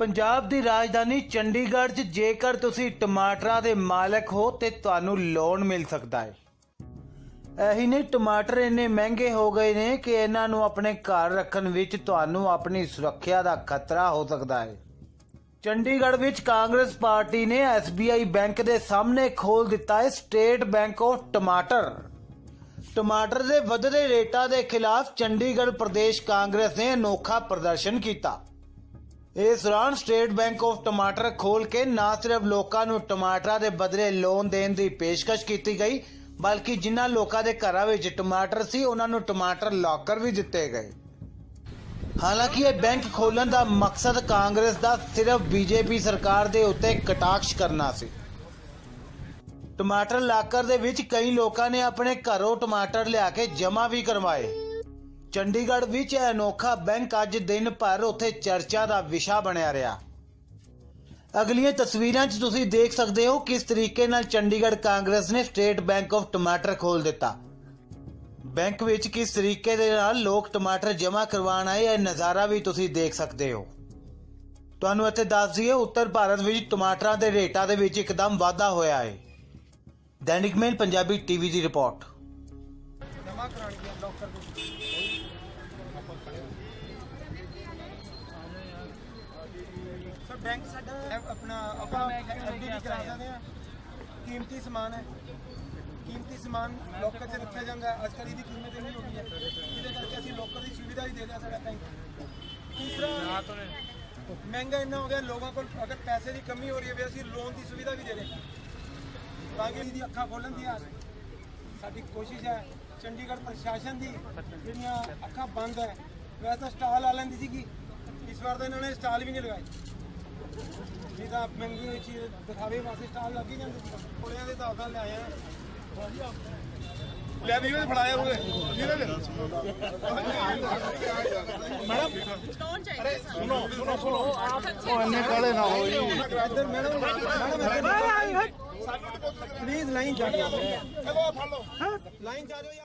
ਪੰਜਾਬ ਦੀ ਰਾਜਧਾਨੀ ਚੰਡੀਗੜ੍ਹ 'ਚ ਜੇਕਰ ਤੁਸੀਂ ਟਮਾਟਰਾਂ ਦੇ ਮਾਲਕ ਹੋ, ਤੇ ਤੁਹਾਨੂੰ ਲੋਨ ਮਿਲ ਸਕਦਾ ਹੈ। ਇਹੀ ਨਹੀਂ, ਟਮਾਟਰ ਇੰਨੇ ਮਹਿੰਗੇ ਹੋ ਗਏ ਨੇ ਕਿ ਇਹਨਾਂ ਨੂੰ ਆਪਣੇ ਘਰ ਰੱਖਣ ਵਿੱਚ ਤੁਹਾਨੂੰ ਆਪਣੀ ਸੁਰੱਖਿਆ ਦਾ ਖਤਰਾ ਹੋ ਸਕਦਾ ਹੈ। ਚੰਡੀਗੜ੍ਹ ਵਿੱਚ ਕਾਂਗਰਸ ਪਾਰਟੀ ਨੇ SBI ਬੈਂਕ ਦੇ ਸਾਹਮਣੇ ਖੋਲ ਦਿੱਤਾ ਹੈ, ਸਟੇਟ ਬੈਂਕ ਆਫ ਟਮਾਟਰ। ਟਮਾਟਰ ਦੇ ਵਧਦੇ ਰੇਟਾਂ ਦੇ ਖਿਲਾਫ ਚੰਡੀਗੜ੍ਹ ਪ੍ਰਦੇਸ਼ ਕਾਂਗਰਸ ਨੇ ਅਨੋਖਾ ਪ੍ਰਦਰਸ਼ਨ ਕੀਤਾ। ਇਸ ਦੌਰਾਨ ਸਟੇਟ ਬੈਂਕ ਆਫ ਟਮਾਟਰ ਖੋਲ ਕੇ ਨਾ ਸਿਰਫ ਲੋਕਾਂ ਨੂੰ ਟਮਾਟਰਾਂ ਦੇ ਬਦਲੇ ਲੋਨ ਦੇਣ ਦੀ ਪੇਸ਼ਕਸ਼ ਕੀਤੀ ਗਈ, ਬਲਕਿ ਜਿਨ੍ਹਾਂ ਲੋਕਾਂ ਦੇ ਘਰਾਂ ਵਿੱਚ ਟਮਾਟਰ ਸੀ, ਉਹਨਾਂ ਨੂੰ ਟਮਾਟਰ ਲੋਕਰ ਵੀ ਦਿੱਤੇ ਗਏ। ਹਾਲਾਂਕਿ ਇਹ ਬੈਂਕ ਖੋਲਣ ਦਾ ਮਕਸਦ ਕਾਂਗਰਸ ਦਾ ਸਿਰਫ ਬੀਜੇਪੀ ਸਰਕਾਰ ਦੇ ਉੱਤੇ ਕਟਾਕਸ਼ ਕਰਨਾ ਸੀ। ਟਮਾਟਰ ਲਾਕਰ ਦੇ ਵਿੱਚ ਕਈ ਲੋਕਾਂ ਨੇ ਆਪਣੇ ਘਰੋਂ ਟਮਾਟਰ ਲਿਆ ਕੇ ਜਮ੍ਹਾਂ ਵੀ ਕਰਵਾਏ। ਚੰਡੀਗੜ੍ਹ ਵਿੱਚ ਅਨੋਖਾ ਬੈਂਕ ਅੱਜ ਦਿਨ ਭਰ ਉੱਥੇ ਚਰਚਾ ਦਾ ਵਿਸ਼ਾ ਬਣਿਆ ਰਿਹਾ। ਅਗਲੀਆਂ ਤਸਵੀਰਾਂ 'ਚ ਤੁਸੀਂ ਦੇਖ ਸਕਦੇ ਹੋ ਕਿਸ ਤਰੀਕੇ ਨਾਲ ਚੰਡੀਗੜ੍ਹ ਕਾਂਗਰਸ ਨੇ ਸਟੇਟ ਬੈਂਕ ਆਫ ਟਮਾਟਰ ਖੋਲ ਦਿੱਤਾ। ਬੈਂਕ ਵਿੱਚ ਕਿਸ ਤਰੀਕੇ ਦੇ ਨਾਲ ਲੋਕ ਟਮਾਟਰ ਜਮ੍ਹਾਂ ਕਰਵਾਉਣ ਆਏ, ਇਹ ਨਜ਼ਾਰਾ ਵੀ ਤੁਸੀਂ ਦੇਖ ਸਕਦੇ ਹੋ। ਤੁਹਾਨੂੰ ਇੱਥੇ ਦੱਸ ਦਈਏ, ਉੱਤਰ ਭਾਰਤ ਵਿੱਚ ਟਮਾਟਰਾਂ ਦੇ ਰੇਟਾਂ ਦੇ ਵਿੱਚ ਇੱਕਦਮ ਵਾਧਾ ਹੋਇਆ ਹੈ। ਦੈਨਿਕ ਮੇਲ, ਪੰਜਾਬੀ ਟੀਵੀ ਦੀ ਰਿਪੋਰਟ। ਜਮਾ ਕਰਾਣੀਆਂ ਲੋਕਰ ਦੇ ਸਰ ਬੈਂਕ ਸਾਡਾ ਆਪਣਾ ਆਪਾਂ ਐਫਡੀ ਵੀ ਕਰਾ ਸਕਦੇ ਆ ਕੀਮਤੀ ਸਮਾਨ ਹੈ। ਕੀਮਤੀ ਸਮਾਨ ਲੋਕਰ 'ਚ ਰੱਖਿਆ ਜਾਂਦਾ। ਅੱਜ ਕੱਲ੍ਹ ਇਹਦੀ ਕੀਮਤ ਇੰਨੀ ਹੋ ਗਈ ਹੈ। ਜਿਹਦੇ ਕਰਕੇ ਅਸੀਂ ਲੋਕਰ ਦੀ ਸੁਵਿਧਾ ਹੀ ਦੇ ਦਿਆ ਸਾਡਾ ਬੈਂਕ ਤੀਸਰਾ ਮਹਿੰਗਾ ਇੰਨਾ ਹੋ ਗਿਆ ਲੋਕਾਂ ਕੋਲ ਅਗਰ ਪੈਸੇ ਦੀ ਕਮੀ ਹੋ ਰਹੀ ਹੈ ਵੀ ਅਸੀਂ ਲੋਨ ਦੀ ਸੁਵਿਧਾ ਵੀ ਦੇ ਰਹੇ ਤਾਂ ਕਿ ਇਹਦੀ ਅੱਖਾਂ ਖੋਲਣ ਦੀ ਆਸ। ਸਾਡੀ ਕੋਸ਼ਿਸ਼ ਹੈ ਚੰਡੀਗੜ੍ਹ ਪ੍ਰਸ਼ਾਸਨ ਦੀ ਜਿਹੜੀਆਂ ਅੱਖਾਂ ਬੰਦ ਹੈ ਵੈਸੇ ਸਟਾਲ ਆ ਲੈਂਦੀ ਸੀਗੀ। ਇਸ ਵਾਰ ਤਾਂ ਇਹਨਾਂ ਨੇ ਸਟਾਲ ਵੀ ਨਹੀਂ ਲਗਾਏ। ਨਹੀਂ ਤਾਂ ਮਹਿੰਗੀ ਹੋਈ ਚੀਜ਼ ਦਿਖਾਵੇ ਵਾਸਤੇ ਸਟਾਲ ਲੱਗ ਜਾਂਦੇ ਸੀ। ਕੋਲਿਆਂ ਦੇ ਤਾਂ ਲੈ ਆਏ ਆ। ਲੈ ਵੀ ਉਹਨੇ ਫੜਾਇਆ ਉਹਨੇ ਜਿਹਨੇ ਸੁਣੋ ਸੁਣੋ ਸੁਣੋ। ਉਹ ਇੰਨੇ ਕਾਲੇ ਨਾ ਹੋਈ ਇੱਧਰ ਮੈਡਮ ਮੈਡਮ ਪਲੀਜ਼ ਲਾਈਨ ਜਾ ਚਲੋ ਆ ਫੜ ਲਓ। ਲਾਈਨ ਜਾ ਜਾਓ